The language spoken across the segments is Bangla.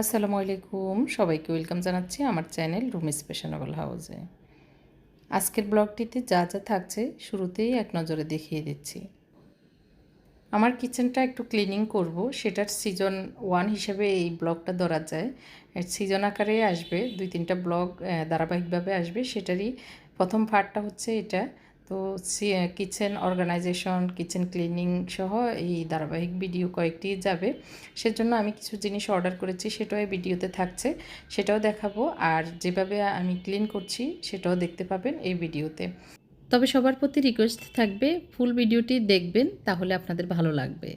আসসালামু আলাইকুম। সবাইকে ওয়েলকাম জানাচ্ছি আমার চ্যানেল রুম স্পেশানেবল হাউসে। আজকের ব্লগটিতে যা যা থাকছে শুরুতেই এক নজরে দেখিয়ে দিচ্ছি। আমার কিচেনটা একটু ক্লিনিং করব, সেটার সিজন ওয়ান হিসেবে এই ব্লগটা ধরা যায়। সিজন আকারে আসবে, দুই তিনটা ব্লগ ধারাবাহিকভাবে আসবে, সেটারই প্রথম পার্টটা হচ্ছে এটা। তো কিচেন অর্গানাইজেশন কিচেন ক্লিনিং সহ এই ধারাবাহিক ভিডিও কয়েকটি যাবে। সেজন্য আমি কিছু জিনিস অর্ডার করেছি, সেটাও ভিডিওতে থাকছে। সেটাও দেখাবো আর যেভাবে আমি ক্লিন করছি, সেটাও দেখতে পাবেন এই ভিডিওতে তবে সবার প্রতি রিকোয়েস্ট থাকবে ফুল ভিডিওটি দেখবেন, তাহলে আপনাদের ভালো লাগবে।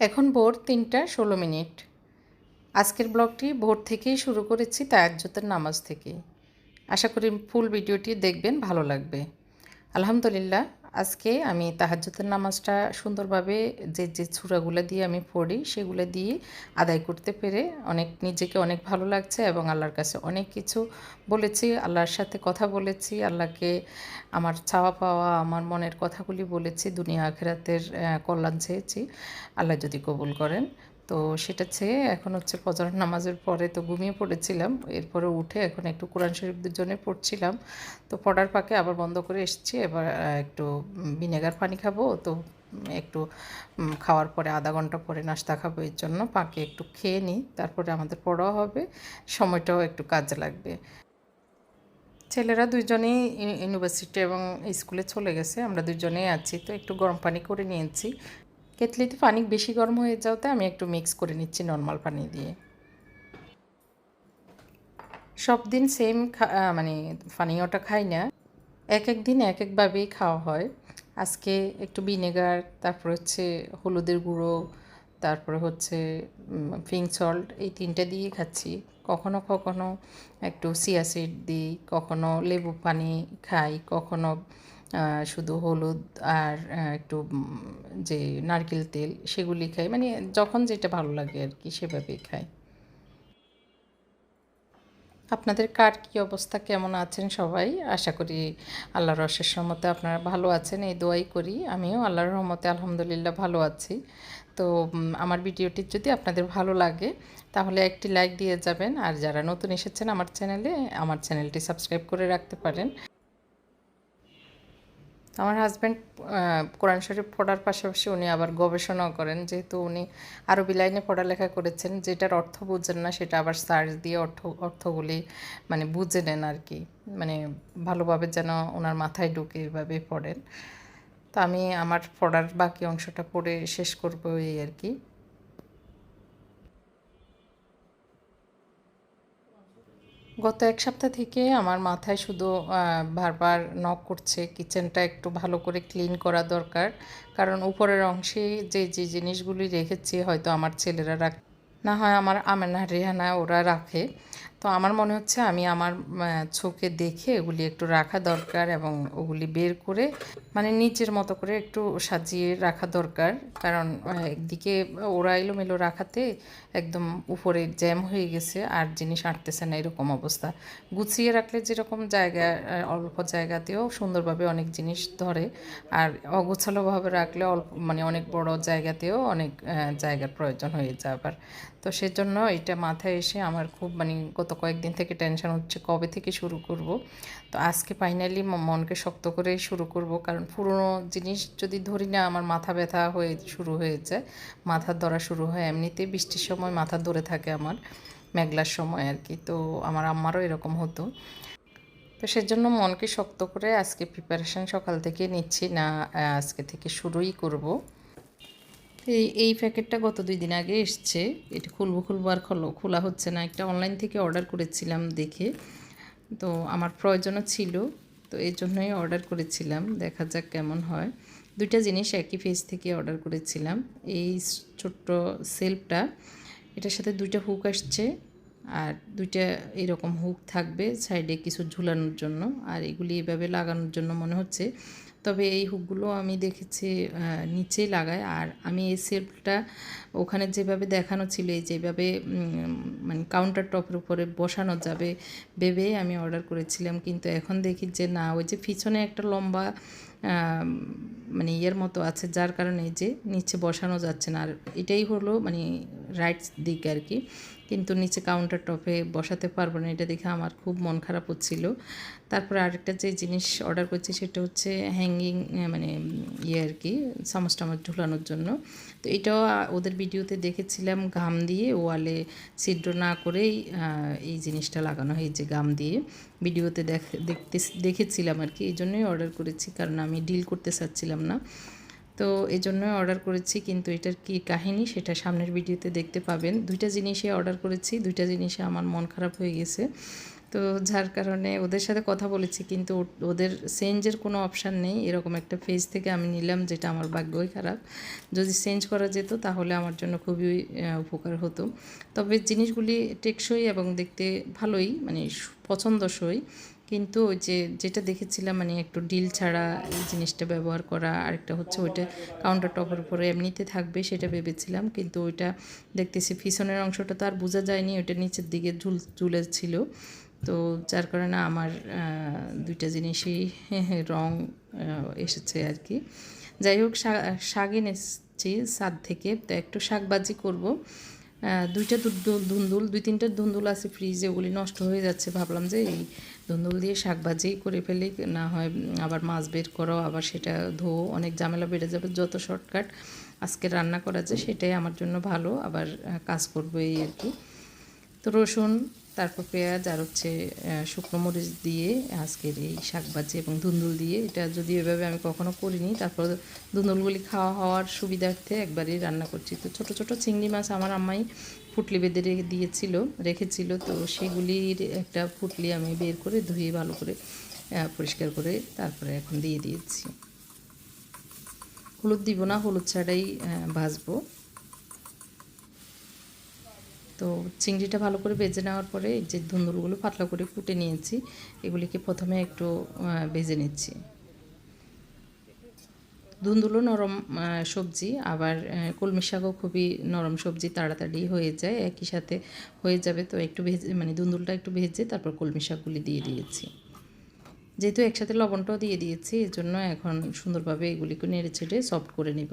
এখন ভোর তিনটা ষোলো মিনিট। আজকের ব্লগটি ভোর থেকেই শুরু করেছি তায়াজ্জতের নামাজ থেকে। আশা করি ফুল ভিডিওটি দেখবেন, ভালো লাগবে। আলহামদুলিল্লাহ, আজকে আমি তাহাজ্জতের নামাজটা সুন্দরভাবে যে যে ছুরাগুলো দিয়ে আমি পড়ি, সেগুলো দিয়ে আদায় করতে পেরে অনেক, নিজেকে অনেক ভালো লাগছে এবং আল্লাহর কাছে অনেক কিছু বলেছি, আল্লাহর সাথে কথা বলেছি, আল্লাহকে আমার চাওয়া পাওয়া, আমার মনের কথাগুলি বলেছি, দুনিয়া আখেরাতের কল্যাণ চেয়েছি। আল্লাহ যদি কবুল করেন তো সেটা চেয়ে এখন হচ্ছে ফজর নামাজের পরে তো ঘুমিয়ে পড়েছিলাম। এরপরে উঠে এখন একটু কোরআন শরীফ দুজনে পড়ছিলাম। তো পড়ার পাকে আবার বন্ধ করে এসেছি। এবার একটু ভিনেগার পানি খাব। তো একটু খাওয়ার পরে আধা ঘণ্টা পরে নাস্তা খাব। এর জন্য পাকে একটু খেয়ে নিই। তারপরে আমাদের পড়াও হবে। সময়টাও একটু কাজে লাগবে। ছেলেরা দুইজনেই ইউনিভার্সিটি এবং স্কুলে চলে গেছে। আমরা দুজনেই আছি। তো একটু গরম পানি করে নিয়েছি। কেতলিতে পানি বেশি গরম হয়ে যাওয়াতে আমি একটু মিক্স করে নিচ্ছি নর্মাল পানি দিয়ে। সব দিন সেম মানে পানীয়টা খাই না। এক এক দিন এক একভাবেই খাওয়া হয়। আজকে একটু ভিনেগার তারপর হচ্ছে হলুদের গুঁড়ো, তারপরে হচ্ছে পিঙ্ক সল্ট এই তিনটে দিয়ে খাচ্ছি। কখনো কখনো একটু সিয়াসিড দিই, কখনো লেবু পানি খাই, কখনো শুধু হলুদ আর একটু যে নারকেল তেল সেগুলি খাই। মানে যখন যেটা ভালো লাগে আর কি সেভাবেই খাই। আপনাদের কার কী অবস্থা? কেমন আছেন সবাই? আশা করি আল্লাহর রসের রহমতে আপনারা ভালো আছেন, এই দোয়াই করি। আমিও আল্লাহর রহমতে আলহামদুলিল্লাহ ভালো আছি। তো আমার ভিডিওটি যদি আপনাদের ভালো লাগে, তাহলে একটি লাইক দিয়ে যাবেন। আর যারা নতুন এসেছেন আমার চ্যানেলে, আমার চ্যানেলটি সাবস্ক্রাইব করে রাখতে পারেন। আমার হাজব্যান্ড কোরআন শরীফ পড়ার পাশাপাশি উনি আবার গবেষণাও করেন, যেহেতু উনি আরবি লাইনে পড়ালেখা করেছেন, যেটার অর্থ বুঝেন না, সেটা আবার সার্চ দিয়ে অর্থ, অর্থগুলি মানে বুঝে নেন আর কি। মানে ভালোভাবে যেন ওনার মাথায় ঢুকে এভাবে পড়েন। তো আমি আমার পড়ার বাকি অংশটা পড়ে শেষ করব এই আর কি। গত এক সপ্তাহ থেকে আমার মাথায় শুধু বারবার নক করছে। কিচেনটা একটু ভালো করে ক্লিন করা দরকার। কারণ উপরের অংশে যে যে জিনিসগুলি রেখেছি হয়তো আমার ছেলেরা রাখ না হয় আমার আমেনা রেহানা ওরা রাখে। তো আমার মনে হচ্ছে আমি আমার চোখে দেখে ওগুলি একটু রাখা দরকার এবং ওগুলি বের করে মানে নিচের মতো করে একটু সাজিয়ে রাখা দরকার। কারণ একদিকে ওরা এলোমেলো রাখাতে একদম উপরে জ্যাম হয়ে গেছে আর জিনিস আটতেছে না এরকম অবস্থা। গুছিয়ে রাখলে যেরকম জায়গা অল্প জায়গাতেও সুন্দরভাবে অনেক জিনিস ধরে আর অগোছালোভাবে রাখলে অল্প মানে অনেক বড় জায়গাতেও অনেক জায়গার প্রয়োজন হয়ে যায় আবার। তো সেজন্য এটা মাথায় এসে আমার খুব মানে গত কয়েকদিন থেকে টেনশন হচ্ছে কবে থেকে শুরু করব। তো আজকে ফাইনালি মনকে শক্ত করে শুরু করব। কারণ পুরনো জিনিস যদি ধরি না, আমার মাথা ব্যথা হয়ে শুরু হয়ে যায় মাথার ধরা শুরু হয় এমনিতেই বৃষ্টির সময় মাথা ধরে থাকে আমার, মেঘলার সময় আর কি। তো আমার আম্মারও এরকম হতো। তো সেজন্য মনকে শক্ত করে আজকে প্রিপারেশান সকাল থেকে নিচ্ছি। না আজকে থেকে শুরুই করব। এই এই প্যাকেটটা গত দুই দিন আগে এসছে। এটা খুলবো খুলবো আর খোলো, খোলা হচ্ছে না। একটা অনলাইন থেকে অর্ডার করেছিলাম দেখে। তো আমার প্রয়োজনও ছিল, তো এই জন্যই অর্ডার করেছিলাম। দেখা যাক কেমন হয়। দুইটা জিনিস একই ফেস থেকে অর্ডার করেছিলাম। এই ছোট্ট সেলফটা এটার সাথে দুইটা হুক আসছে আর দুইটা এরকম হুক থাকবে সাইডে কিছু ঝুলানোর জন্য। আর এগুলি এভাবে লাগানোর জন্য মনে হচ্ছে তবে এই হুকগুলো আমি দেখেছি নিচেই লাগায় আর আমি এই সেলফটা ওখানে যেভাবে দেখানো ছিল, এই যেভাবে মানে কাউন্টার টপের উপরে বসানো যাবে ভেবে আমি অর্ডার করেছিলাম। কিন্তু এখন দেখি যে না, ওই যে পিছনে একটা লম্বা মানে ইয়ের মতো আছে, যার কারণে যে নিচে বসানো যাচ্ছে না। আর এটাই হলো মানে রাইট দিক আর কি। কিন্তু নিচে কাউন্টার টপে বসাতে পারব না, এটা দেখে আমার খুব মন খারাপ হচ্ছিল। তারপরে আরেকটা যে জিনিস অর্ডার করছি, সেটা হচ্ছে হ্যাঙ্গিং মানে ইয়ে আর কি, চামচ টামচ ঝুলানোর জন্য। তো এটাও ওদের ভিডিওতে দেখেছিলাম, ঘাম দিয়ে ওয়ালে ছিদ্র না করেই এই জিনিসটা লাগানো হয়েছে গাম দিয়ে। ভিডিওতে দেখ দেখতে দেখেছিলাম আর কি এই জন্যই অর্ডার করেছি, কারণ আমি ডিল করতে চাচ্ছিলাম না। তো এই জন্যই অর্ডার করেছি, কিন্তু এটার কি কাহিনী সেটা সামনের ভিডিওতে দেখতে পাবেন। দুইটা জিনিসে অর্ডার করেছি, দুইটা জিনিসে আমার মন খারাপ হয়ে গেছে। তো যার কারণে ওদের সাথে কথা বলেছি, কিন্তু ওদের চেঞ্জের কোনো অপশান নেই। এরকম একটা পেজ থেকে আমি নিলাম, যেটা আমার ভাগ্যই খারাপ। যদি চেঞ্জ করা যেত, তাহলে আমার জন্য খুবই উপকার হতো। তবে জিনিসগুলি টেকসই এবং দেখতে ভালোই মানে পছন্দসই। কিন্তু ওই যে যেটা দেখেছিলাম মানে একটু ডিল ছাড়া এই জিনিসটা ব্যবহার করা, আরেকটা হচ্ছে ওইটা কাউন্টার টপের উপরে এমনিতে থাকবে, সেটা ভেবেছিলাম। কিন্তু ওইটা দেখতেছি পিছনের অংশটা তো আর বোঝা যায়নি, ওইটা নিচের দিকে ঝুল, ঝুলেছিল। তো যার কারণে আমার দুইটা জিনিসই রং এসেছে আর কি। যাই হোক শাক এনেছি সাদ থেকে। তো একটু শাকবাজি করব। দুইটা দু- দু- ধুন্দুল দুই তিনটা ধুন্দুল আছে ফ্রিজে ওগুলি নষ্ট হয়ে যাচ্ছে। ভাবলাম যে এই ধুন্দুল দিয়ে শাক ভাজি করে ফেলি, না হয় আবার মাছ বের করো, আবার সেটা ধো অনেক ঝামেলা বেড়ে যাবে, যত শর্টকাট আজকে রান্না করা যায়, সেটাই আমার জন্য ভালো। আবার কাজ করব এই আর কি। তো রসুন তারপর পেঁয়াজ আর হচ্ছে শুকনো মরিচ দিয়ে আজকের এই শাকভাজি এবং ধুন্দুল দিয়ে। এটা যদি এভাবে আমি কখনো করিনি, তারপর ধুন্দুলগুলি খাওয়া হওয়ার সুবিধার্থে একবারই রান্না করছি। তো ছোট ছোট চিংড়ি মাছ আমার আম্মাই ফুটলি বেঁধে রেখে দিয়েছিল, রেখেছিল। তো সেগুলির একটা ফুটলি আমি বের করে ধুয়ে ভালো করে পরিষ্কার করে তারপরে এখন দিয়ে দিয়েছি। হলুদ দিব না, হলুদ ছাড়াই ভাজবো। তো চিংড়িটা ভালো করে ভেজে নেওয়ার পরে যে ধুন্দুলগুলো পাতলা করে কুটে নিয়েছি, এগুলিকে প্রথমে একটু ভেজে নিচ্ছি। ধুন্দুলো নরম সবজি, আবার কলমি শাকও খুবই নরম সবজি, তাড়াতাড়ি হয়ে যায়, একই সাথে হয়ে যাবে। তো একটু ভেজে মানে ধুন্দুলটা একটু ভেজে তারপর কলমি শাকগুলি দিয়ে দিয়েছি। যেহেতু একসাথে লবণটাও দিয়ে দিয়েছি এর জন্য এখন সুন্দরভাবে এগুলিকে নেড়ে ছেড়ে সফট করে নেব।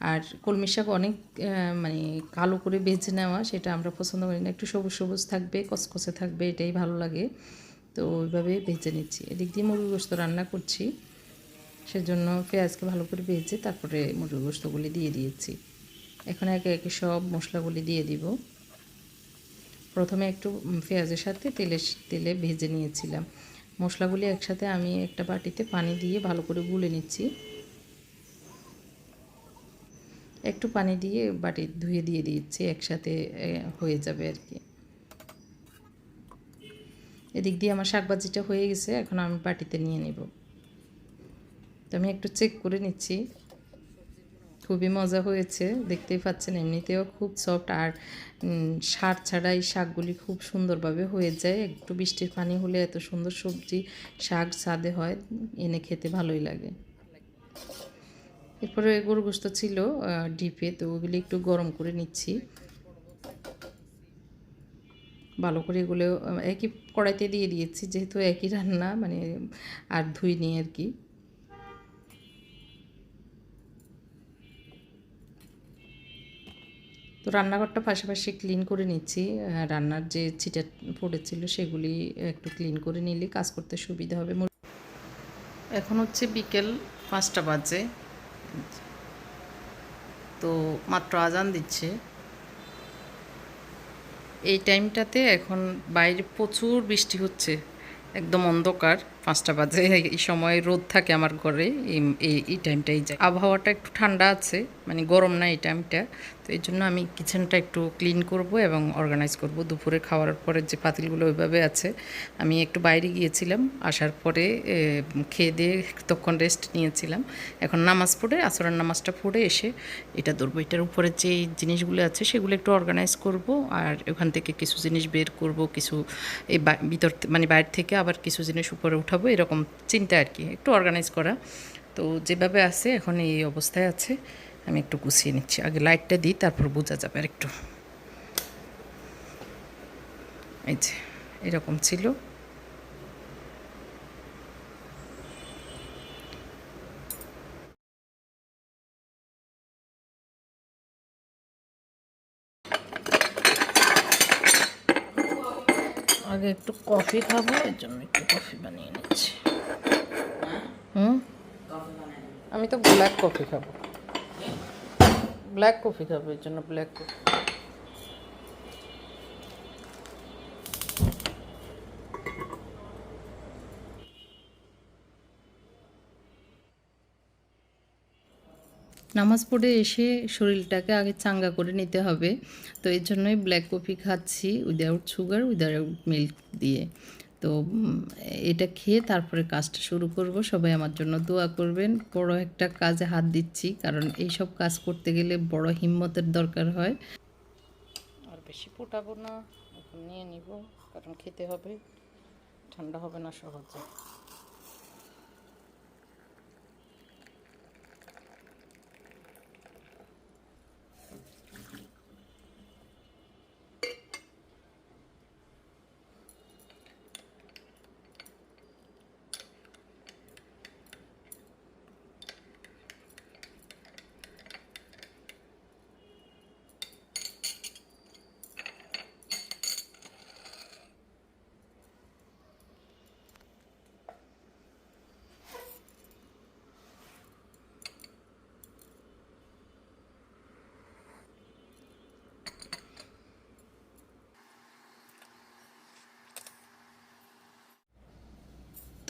আর কলমি শাক অনেক মানে কালো করে বেছে নেওয়া, সেটা আমরা পছন্দ করি না। একটু সবুজ সবুজ থাকবে কসকসে থাকবে, এটাই ভালো লাগে। তো ওইভাবে ভেজে নিচ্ছি। এদিক দিয়ে মুরগি গোস্ত রান্না করছি। সেজন্য পেঁয়াজকে ভালো করে ভেজে তারপরে মুরগি গোস্তগুলি দিয়ে দিয়েছি। এখন একে একে সব মশলাগুলি দিয়ে দিব। প্রথমে একটু পেঁয়াজের সাথে তেলে তেলে ভেজে নিয়েছিলাম। মশলাগুলি একসাথে আমি একটা বাটিতে পানি দিয়ে ভালো করে গুলে নিচ্ছি। একটু পানি দিয়ে বাটি ধুয়ে দিয়ে দিচ্ছি, একসাথে হয়ে যাবে আর কি। এদিক দিয়ে আমার শাকভাজিটা হয়ে গেছে, এখন আমি বাটিতে নিয়ে নেব। তো আমি একটু চেক করে নিচ্ছি। খুবই মজা হয়েছে, দেখতেই পাচ্ছেন, এমনিতেও খুব সফট আর সার ছাড়া এই শাকগুলি খুব সুন্দরভাবে হয়ে যায়। একটু বৃষ্টির পানি হলে এত সুন্দর সবজি শাক স্বাদে হয়, এনে খেতে ভালোই লাগে। এরপরে গরু গোস্ত ছিল ডিপে, তো ওগুলি একটু গরম করে নিচ্ছি। ভালো করে এগুলো একই কড়াইতে দিয়ে দিয়েছি, যেহেতু একই রান্না মানে আর ধুই নিই আর কি। তো রান্নাঘরটা পাশাপাশি ক্লিন করে নিচ্ছি রান্নার যে ছিটা পড়েছিল সেগুলি একটু ক্লিন করে নিলে কাজ করতে সুবিধা হবে। এখন হচ্ছে বিকেল পাঁচটা বাজে। তো মাত্র আজান দিচ্ছে। এই টাইমটাতে এখন বাইরে প্রচুর বৃষ্টি হচ্ছে একদম অন্ধকার। পাঁচটা বাজে। এই সময় রোদ থাকে আমার ঘরে, এই- এই টাইমটাই যায় আবহাওয়াটা একটু ঠান্ডা আছে মানে গরম না এই টাইমটা তো এই জন্য আমি কিচেনটা একটু ক্লিন করব এবং অর্গানাইজ করব। দুপুরে খাওয়ার পরে যে পাতিলগুলো ওইভাবে আছে, আমি একটু বাইরে গিয়েছিলাম। আসার পরে খেয়ে দিয়ে তখন রেস্ট নিয়েছিলাম। এখন নামাজ পড়ে, আসরের নামাজটা পড়ে এসে এটা ধরবো। এটার উপরে যে জিনিসগুলো আছে, সেগুলো একটু অর্গানাইজ করব। আর ওখান থেকে কিছু জিনিস বের করব, কিছু, এই ভিতর মানে বাইরে থেকে আবার কিছু জিনিস উপরে উঠাবো, এরকম চিন্তা আর কি। একটু অর্গানাইজ করা। তো যেভাবে আছে, এখন এই অবস্থায় আছে, আমি একটু গুছিয়ে নিচ্ছি। আগে লাইটটা দিই, তারপর বোঝা যাবে আর একটু এই যে, এরকম ছিল। একটু কফি খাব, এর জন্য একটু কফি বানিয়ে নিচ্ছি। হুম? আমি তো ব্ল্যাক কফি খাব। ব্ল্যাক কফি খাব, এর জন্য ব্ল্যাক কফি নামাজ পড়ে এসে শরীরটাকে আগে চাঙ্গা করে নিতে হবে। তো এর জন্যই ব্ল্যাক কফি খাচ্ছি উইদাউট সুগার উইদাউট মিল্ক দিয়ে। তো এটা খেয়ে তারপরে কাজটা শুরু করব। সবাই আমার জন্য দোয়া করবেন। বড় একটা কাজে হাত দিচ্ছি, কারণ এই সব কাজ করতে গেলে বড় হিম্মতের দরকার হয়। আর বেশি ফোটাবো না নিয়ে নিব, কারণ খেতে হবে। ঠান্ডা হবে না সহজে।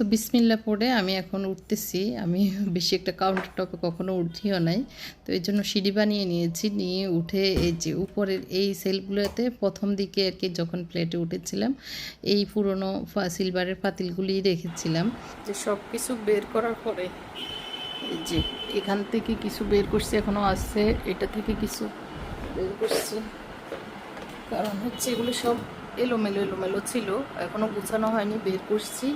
তো বিসমিল্লা পড়ে আমি এখন উঠতেছি। আমি বেশি একটা কাউন্টার টপে কখনো উঠিও নাই। তো এই জন্য সিঁড়ি বানিয়ে নিয়েছি। নিয়ে উঠে এই যে উপরের এই সেলগুলোতে প্রথম দিকে আর কি যখন প্লেটে উঠেছিলাম, এই পুরনো সিলভারের পাতিলগুলি রেখেছিলাম। যে সব কিছু বের করার পরে এই যে এখান থেকে কিছু বের করছি এখনও আছে। এটা থেকে কিছু বের করছি। কারণ হচ্ছে এগুলো সব এলোমেলো এলোমেলো ছিল। এখনও গুছানো হয়নি, বের করছি।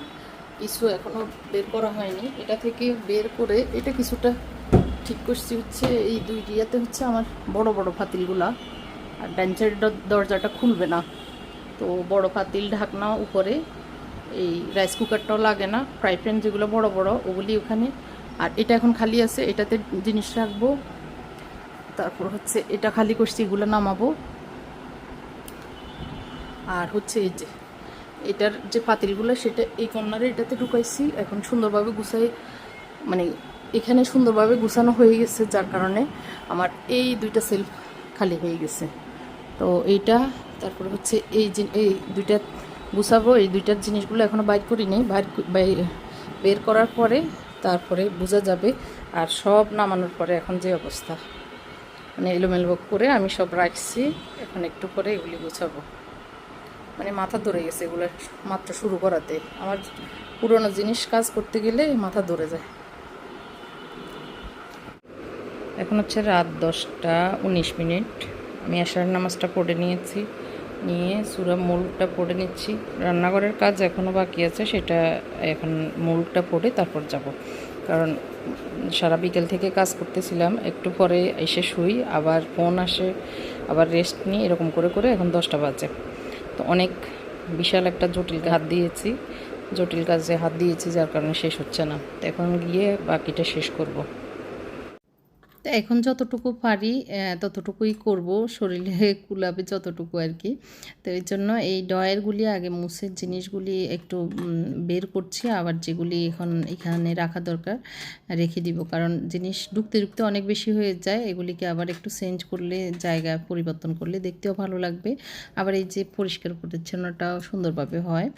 কিছু এখনও বের করা হয়নি। এটা থেকে বের করে এটা কিছুটা ঠিক করছি হচ্ছে, এই দুই ইয়াতে হচ্ছে আমার বড় বড় ফাতিলগুলা। আর ডান্সের দরজাটা খুলবে না। তো বড় পাতিল ঢাকনা উপরে, এই রাইস কুকারটাও লাগে না, ফ্রাই প্যান যেগুলো বড় বড়, ওগুলি ওখানে। আর এটা এখন খালি আছে, এটাতে জিনিস রাখব। তারপর হচ্ছে এটা খালি করছি, এগুলো নামাবো। আর হচ্ছে এই যে এটার যে পাতিলগুলো, সেটা এই কর্নারে এটাতে ঢুকাইছি। এখন সুন্দরভাবে গুছাই মানে এখানে সুন্দরভাবে গুছানো হয়ে গেছে, যার কারণে আমার এই দুইটা সেলফ খালি হয়ে গেছে। তো এইটা, তারপরে হচ্ছে এই এই দুইটা গুছাবো। এই দুইটার জিনিসগুলো এখনও বাইর করিনি বাইর বাই- বের করার পরে তারপরে বোঝা যাবে। আর সব নামানোর পরে এখন যে অবস্থা। মানে এলোমেলো করে আমি সব রাখছি। এখন একটু পরে এগুলি গুছাবো। মানে মাথা ধরে গেছে এগুলো মাত্র শুরু করাতে। আমার পুরোনো জিনিস কাজ করতে গেলে মাথা ধরে যায়। এখন হচ্ছে রাত দশটা উনিশ মিনিট। আমি আশার নামাজটা পড়ে নিয়েছি। নিয়ে সুরা মুলটা পড়ে নিচ্ছি। রান্নাঘরের কাজ এখনও বাকি আছে, সেটা এখন মুলটা পড়ে তারপর যাব। কারণ সারা বিকেল থেকে কাজ করতেছিলাম, একটু পরে এসে শুই, আবার ফোন আসে, আবার রেস্ট নিই, এরকম করে করে এখন দশটা বাজে। তো অনেক বিশাল একটা জটিল হাত দিয়েছি, জটিল কাজে হাত দিয়েছি, যার কারণে শেষ হচ্ছে না। তো এখন গিয়ে বাকিটা শেষ করব। তো এখন যতটুকু পারি ততটুকুই করব। শরীরে কুলাবে যতটুকু আর কি। তো এই জন্য এই ডয়েরগুলি আগে মুসের জিনিসগুলি একটু বের করছি। আবার যেগুলি এখন এখানে রাখা দরকার, রেখে দিব। কারণ জিনিস ঢুকতে ঢুকতে অনেক বেশি হয়ে যায়। এগুলিকে আবার একটু চেঞ্জ করলে, জায়গা পরিবর্তন করলে দেখতেও ভালো লাগবে। আবার এই যে পরিষ্কার পরিচ্ছন্নটাও সুন্দরভাবে হয়।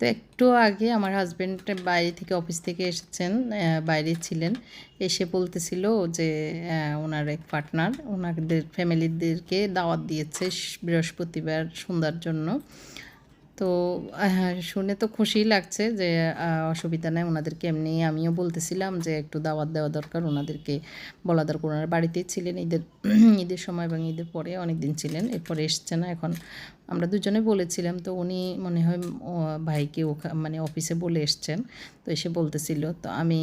তো একটু আগে আমার হাজব্যান্ড বাইরে থেকে অফিস থেকে এসেছেন বাইরে ছিলেন। এসে বলতেছিল যে ওনার এক পার্টনার ওনাদের ফ্যামিলিদেরকে দাওয়াত দিয়েছে বৃহস্পতিবার সন্ধ্যার জন্য। তো শুনে তো খুশিই লাগছে যে অসুবিধা নেই, ওনাদেরকে এমনি আমিও বলতেছিলাম যে, একটু দাওয়াত দেওয়া দরকার, ওনাদেরকে বলা দরকার। ওনার বাড়িতেই ছিলেন, ঈদের ঈদের সময় এবং ঈদের পরে অনেক দিন ছিলেন, এরপরে এসছে না, এখন আমরা দুজনে বলেছিলাম, তো উনি মনে হয় ভাইকে ওখা মানে অফিসে বলে এসছেন, তো এসে বলতেছিল, তো আমি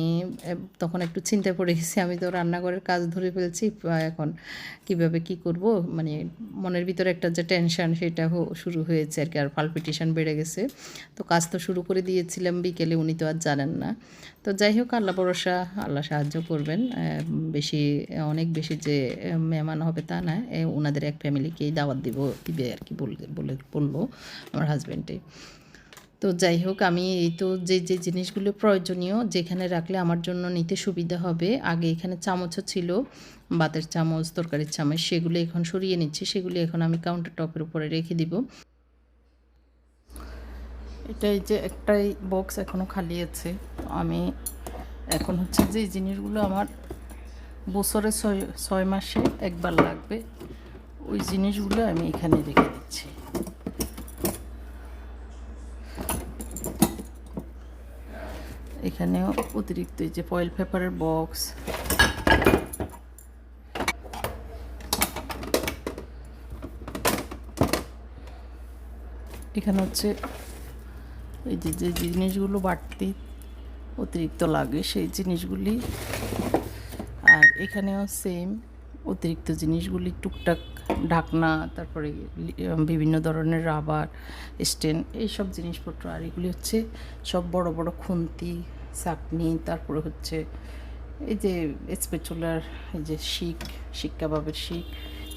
তখন একটু চিন্তায় পড়ে গেছি, আমি তো রান্নাঘরের কাজ ধরে ফেলছি এখন কীভাবে কি করব মানে মনের ভিতরে একটা যে টেনশন সেটা শুরু হয়েছে আর কি, আর পালপিটেশন বেড়ে গেছে, তো কাজ তো শুরু করে দিয়েছিলাম, বিকেলে উনি তো আর জানেন না, তো যাই হোক, আল্লাহ ভরসা, আল্লাহ সাহায্য করবেন বেশি, অনেক বেশি যে মেহমান হবে তা না ওনাদের এক ফ্যামিলিকেই দাওয়াত দিব, দিবে আর কি বলে বলে বলল আমার হাজব্যান্ডে তো যাই হোক, আমি এই তো যে যে জিনিসগুলো প্রয়োজনীয় যেখানে রাখলে আমার জন্য নিতে সুবিধা হবে, আগে এখানে চামচও ছিল, বাতের চামচ, তরকারির চামচ, সেগুলো এখন সরিয়ে নিচ্ছি, সেগুলি এখন আমি কাউন্টার টপের উপরে রেখে দিব। এটাই যে একটাই বক্স এখনও খালি আছে আমি এখন হচ্ছে যে জিনিসগুলো আমার বছরে ছয় ছয় মাসে একবার লাগবে, ওই জিনিসগুলো আমি এখানে রেখে দিচ্ছি। এখানেও অতিরিক্ত এই যে ফয়েল পেপারের বক্স এখানে হচ্ছে এই যে যে জিনিসগুলো বাড়তি অতিরিক্ত লাগে, সেই জিনিসগুলি। আর এখানেও সেম অতিরিক্ত জিনিসগুলি, টুকটাক ঢাকনা, তারপরে বিভিন্ন ধরনের রাবার, স্টেন, এইসব জিনিসপত্র। আর এগুলি হচ্ছে সব বড় বড় খুন্তি, চাকনি, তারপরে হচ্ছে এই যে স্পেচুলার, এই যে শিক শিক কাবাবের শিক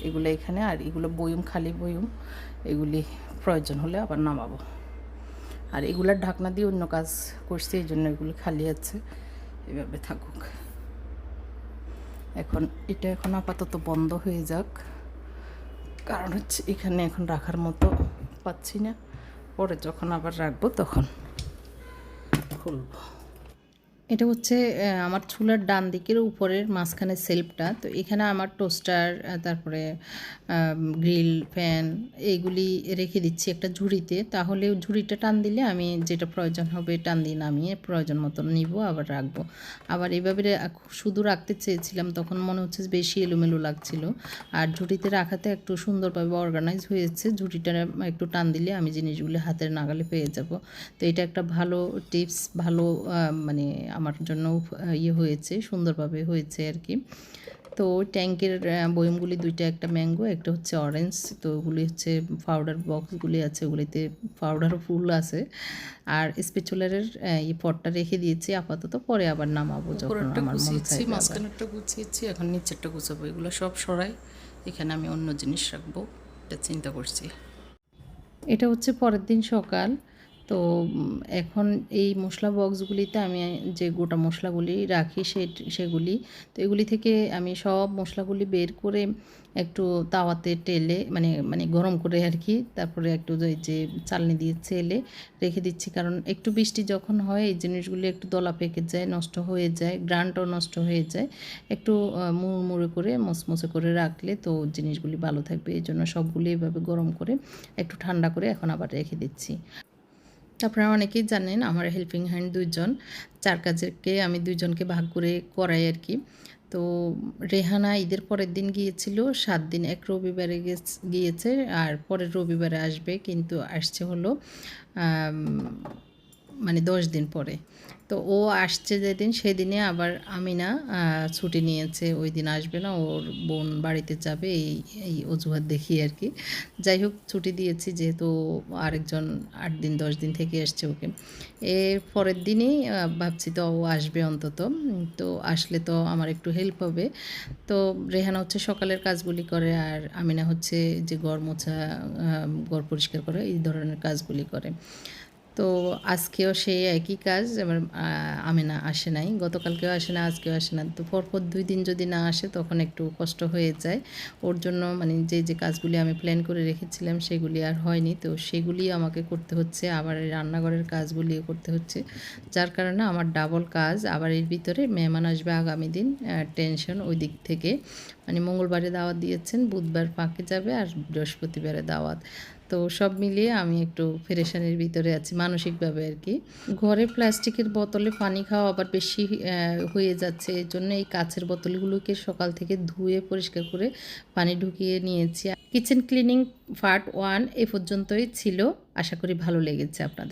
এগুলো এখানে। আর এগুলো বয়ম, খালি বয়ম, এগুলি প্রয়োজন হলে আবার নামাবো। আর এগুলার ঢাকনা দিয়ে অন্য কাজ করছি, এই জন্য এগুলি খালি আছে। এভাবে থাকুক। এখন এটা এখন আপাতত বন্ধ হয়ে যাক। কারণ হচ্ছে এখানে এখন রাখার মতো পাচ্ছি না। পরে যখন আবার রাখব তখন খুলবো। এটা হচ্ছে আমার চুলার ডান দিকের উপরের মাঝখানে সেলফটা। তো এখানে আমার টোস্টার তারপরে গ্রিল ফ্যান এইগুলি রেখে দিচ্ছি একটা ঝুড়িতে। তাহলে ঝুড়িটা টান দিলে আমি যেটা প্রয়োজন হবে টান দিয়ে নামিয়ে প্রয়োজন মতন নিব, আবার রাখব। আবার এভাবে শুধু রাখতে চেয়েছিলাম, তখন মনে হচ্ছে বেশি এলোমেলো লাগছিল। আর ঝুড়িতে রাখাতে একটু সুন্দরভাবে অর্গানাইজ হয়েছে। ঝুড়িটা একটু টান দিলে আমি জিনিসগুলি হাতের নাগালে পেয়ে যাব। তো এটা একটা ভালো টিপস ভালো মানে আমার জন্য ইয়ে হয়েছে সুন্দরভাবে হয়েছে আর কি। তো ট্যাঙ্কের বয়মগুলি দুইটা একটা ম্যাঙ্গো একটা হচ্ছে অরেঞ্জ তো ওগুলি হচ্ছে পাউডার বক্সগুলি আছে ওগুলিতে পাউডারও ফুল আছে। আর স্পেচুলারের এই পটটা রেখে দিয়েছি আপাতত পরে আবার নামাবো যখন আমার মন। মাঝখানেরটা গুছিয়েছি এখন নিচেরটা গুছাবো এগুলো সব সরাই এখানে আমি অন্য জিনিস রাখব এটা চিন্তা করছি। এটা হচ্ছে পরের দিন সকাল তো এখন এই মশলা বক্সগুলিতে আমি যে গোটা মশলাগুলি রাখি সে, সেগুলি, তো এগুলি থেকে আমি সব মশলাগুলি বের করে একটু তাওয়াতে টেলে মানে মানে গরম করে আর কি, তারপরে একটু যে চালনি দিয়ে চেলে রেখে দিচ্ছি। কারণ একটু বৃষ্টি যখন হয়, এই জিনিসগুলি একটু দলা পেকে যায়, নষ্ট হয়ে যায়, গ্রানটাও নষ্ট হয়ে যায়। একটু মুড়মুড়ে করে, মচমচে করে রাখলে তো জিনিসগুলি ভালো থাকবে। এই জন্য সবগুলি এভাবে গরম করে একটু ঠান্ডা করে এখন আবার রেখে দিচ্ছি। আপনারা অনেকেই জানেন আমার হেল্পিং হ্যান্ড দুইজন। চার কাজেরকে আমি দুইজনকে ভাগ করে করাই আর কি। তো রেহানা ঈদের পরের দিন গিয়েছিল, সাত দিন এক রবিবারে গিয়েছে আর পরের রবিবারে আসবে, কিন্তু আসছে হলো মানে দশ দিন পরে। তো ও আসছে যেদিন, সেদিনে আবার আমিনা ছুটি নিয়েছে। ওই দিন আসবে না, ওর বোন বাড়িতে যাবে, এই এই অজুহাত দেখি আর কি। যাই হোক, ছুটি দিয়েছি যেহেতু আরেকজন আট দিন, দশ দিন থেকে এসছে ওকে। এর পরের দিনই ভাবছি তো ও আসবে অন্তত। তো আসলে তো আমার একটু হেল্প হবে। তো রেহানা হচ্ছে সকালের কাজগুলি করে আর আমিনা হচ্ছে যে গড় মোছা গড় পরিষ্কার করে, এই ধরনের কাজগুলি করে। তো আজকেও সেই একই কাজ, এবার আমিনা আসে নাই। গতকালকেও আসে না, আজকেও আসে না। তো পরপর দুই দিন যদি না আসে, তখন একটু কষ্ট হয়ে যায়। ওর জন্য মানে যে যে কাজগুলি আমি প্ল্যান করে রেখেছিলাম, সেগুলি আর হয়নি। তো সেগুলি আমাকে করতে হচ্ছে। আবার রান্নাঘরের কাজগুলিও করতে হচ্ছে। যার কারণে আমার ডাবল কাজ। আবার এর ভিতরে মেহমান আসবে আগামী দিন। টেনশন ওই দিক থেকে। মানে মঙ্গলবারে দাওয়াত দিয়েছেন, বুধবার ফাঁকে যাবে আর বৃহস্পতিবারে দাওয়াত। তো সব মিলিয়ে আমি একটু ফেরেশানির ভিতরে আছি, মানসিকভাবে আর কি। ঘরে প্লাস্টিকের বোতলে পানি খাওয়া আবার বেশি হয়ে যাচ্ছে। এই জন্য এই কাছের বোতলগুলোকে সকাল থেকে ধুয়ে পরিষ্কার করে পানি ঢুকিয়ে নিয়েছি। কিচেন ক্লিনিং পার্ট ওয়ান এ পর্যন্তই ছিল। আশা করি ভালো লেগেছে আপনাদের।